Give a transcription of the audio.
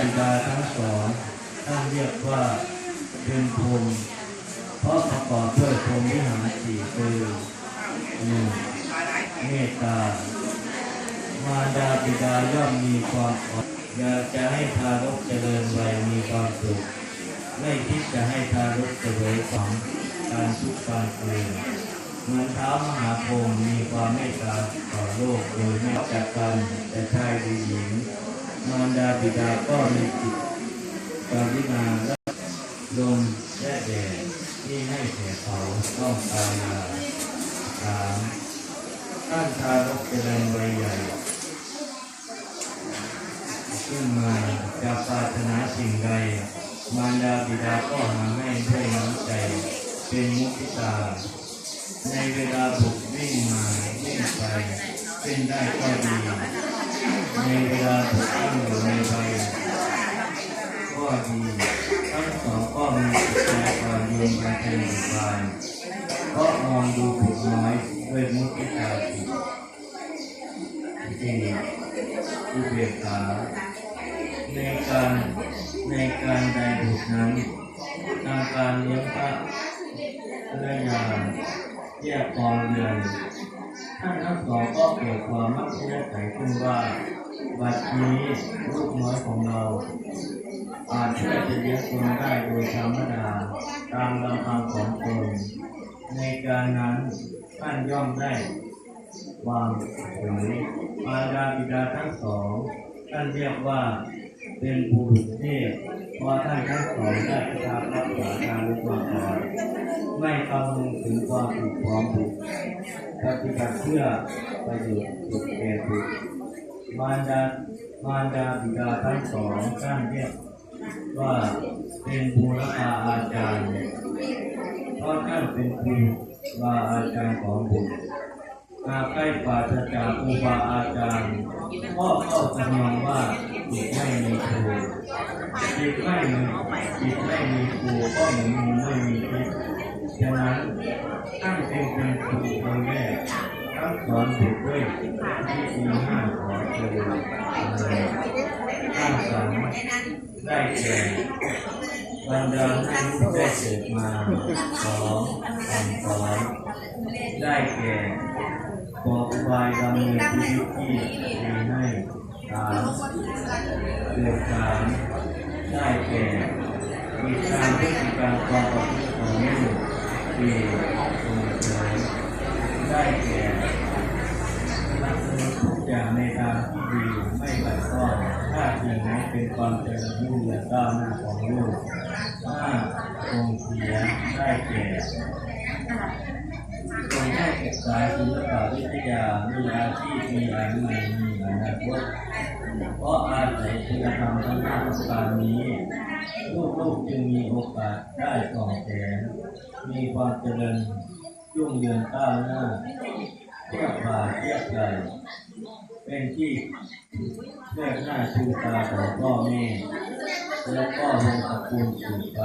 บิดาทั้งสองท่านเรียกว่าเป็นพรมเพราะประกอบด้วยพรมวิหารสี่คือหนึ่งเมตตามารดาบิดาย่อมมีความอดอยากจะให้ทารกเจริญวัยมีความสุขไม่คิดจะให้ทารกเสวยของการทุกข์การเกลือเหมือนเท้ามหาพรหมมีความเมตตาต่อโลกโดยไม่จักกันแต่ชายหรือหญิง มารดาบิดาก็มีจิตกรุณาและลมและแดดที่ให้แก่เขาต้องตายาสามท่านทารกเจริญวัยใหญ่ขึ้นมาจะปรารถนาสิ่งใด มารดาบิดาก็หาให้ด้วยน้ำใจ เป็นมุทิตา ในเวลาบุกวิ่งมาวิ่งไปเป็นได้ก็ดี ในเวลาบุกตั้งอยู่ในใบก็ดีทั้งสองก็มีจิตใจอ่อนโยนกรเทยบานเพราะมองดูผูกน้อยด้วยมุทิตาจิตสี่อุเบกขาในการในการใดบุตรนั้นทางการเลี้ยงพระเรือยานแยกกองเรือนท่านทั้งสองก็เกิดความมักเชื่อใจขึ้นว่า บัดนี้ลูกน้อยของเรา อาจช่วยจะเลี้ยงคนได้โดยธรรมดาตามลำพังของตนในการนั้นท่านย่อมได้วางเผยมารดาบิดาทั้งสอง ท่านเรียกว่าเป็นบุรุษเทพเพราะท่านทั้งสองได้ประทับรักษาการรู้มาก่อนไม่คำนึงถึงความถูกความผิดปฏิบัติเพื่อประโยชน์สุดแก่บุตร มารดามารดาบิดาทั้งสองท่านเรียกว่าเป็นบูรพาอาจารย์เพราะท่านเป็นครูบาอาจารย์ของบุตรมาใกล้ปราศจากครูบาอาจารย์พ่อเข้าจำนองว่าจิตไม่มีครูจิตไม่มีจิตไม่มีครูก็เหมือนไม่มีพิษฉะนั้นตั้งเป็นเป็นครูคนแรกทั้ง สอนบุตรด้วยที่มีห้าขอเจริญเลยข้าสามได้แก่บรรดาให้ลูกได้เกิดมาสองสั่งสอนได้แก่บอกอุบายดำเนินชีวิตที่ดีให้สามเกิดสามได้แก่มีการพฤติกรรมความประพฤติของลูกสี่ส่งเสริมได้แก่ กางในทางที่ดีไม่บัดซ้อนถ้าสิ่งนั้นเป็นความเจริญรุ่งเรืองก้าวหน้าของลูกห้าทรงเสียได้แก่จงให้ศึกษาศิลปวิทยามีอาชีพมีอายุมีอนาคตเพราะอาศัยคุณธรรมทั้งห้าประการนี้ลูกๆจึงมีโอกาสได้ส่องแสงมีความเจริญรุ่งเรืองก้าวหน้าเทียบบาเทียบไหล เป็นที่เลือกหน้าชูตาของพ่อแม่แล้วก็วงตระกูลสืบไป